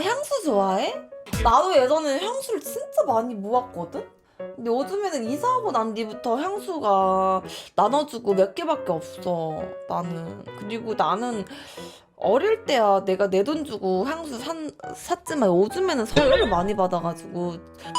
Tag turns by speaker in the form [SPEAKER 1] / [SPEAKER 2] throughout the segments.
[SPEAKER 1] 향수 좋아해? 나도 예전에 향수를 진짜 많이 모았거든? 근데 요즘에는 이사하고 난 뒤부터 향수가 나눠주고 몇 개밖에 없어 나는 그리고 나는 어릴 때야 내가 내 돈 주고 향수 산, 샀지만 요즘에는 선물을 많이 받아가지고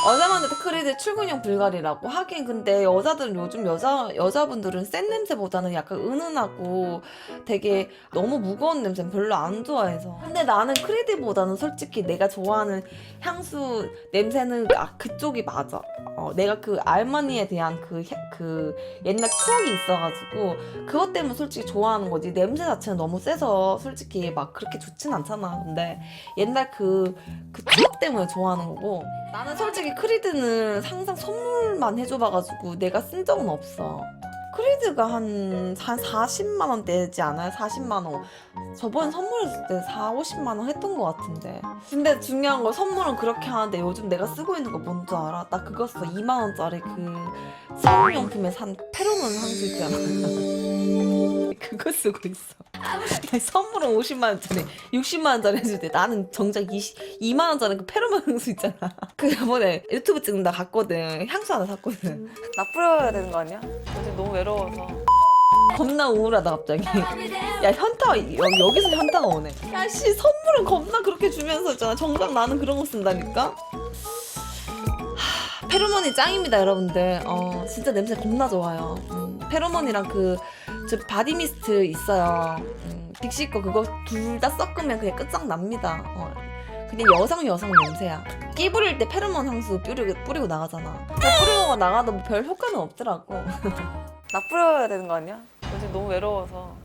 [SPEAKER 1] 여자만한테 크리드 출근용 불가리라고 하긴 근데 여자들은 요즘 여자 여자분들은 센 냄새보다는 약간 은은하고 되게 너무 무거운 냄새는 별로 안 좋아해서. 근데 나는 크리드보다는 솔직히 내가 좋아하는 향수 냄새는 아 그쪽이 맞아. 어, 내가 그 알마니에 대한 그, 향- 그 옛날 추억이 있어가지고 그것 때문에 솔직히 좋아하는 거지. 냄새 자체는 너무 세서 솔직히 막 그렇게 좋진 않잖아 근데 옛날 그, 그 추억 때문에 좋아하는 거고 나는 솔직히 크리드는 항상 선물만 해줘봐가지고 내가 쓴 적은 없어 크리드가 한, 한 40만 원대지 않아요? 40만 원. 저번에 선물했을 때 4, 50만 원 했던 것 같은데. 근데 중요한 거 선물은 그렇게 하는데 요즘 내가 쓰고 있는 거뭔줄 알아? 나 그거 써. 2만 원짜리 그 사용용품에 산 페로몬 향수 있잖아. 그거 쓰고 있어. 나 선물은 50만 원짜리, 60만 원짜리 해줄 때 나는 정작 20, 2만 원짜리 그 페로몬 향수 있잖아. 그 저번에 유튜브 찍는다 갔거든. 향수 하나 샀거든.
[SPEAKER 2] 나 뿌려야 되는 거 아니야? 요즘 너무 외로워서.
[SPEAKER 1] 겁나 우울하다 갑자기. 야 현타 여기 여기서 현타가 오네. 야씨 선물은 겁나 그렇게 주면서 있잖아. 정작 나는 그런 거 쓴다니까. 하, 페로몬이 짱입니다 여러분들. 어 진짜 냄새 겁나 좋아요. 음, 페로몬이랑 그 저 바디 미스트 있어요. 음, 빅시 거 그거 둘 다 섞으면 그냥 끝장납니다. 어. 그냥 여성 여성 냄새야. 끼 부릴 때 페로몬 향수 뿌리고, 뿌리고 나가잖아. 뿌리고 나가도 뭐별 효과는 없더라고.
[SPEAKER 2] 나 뿌려야 되는 거 아니야? 요즘 너무 외로워서.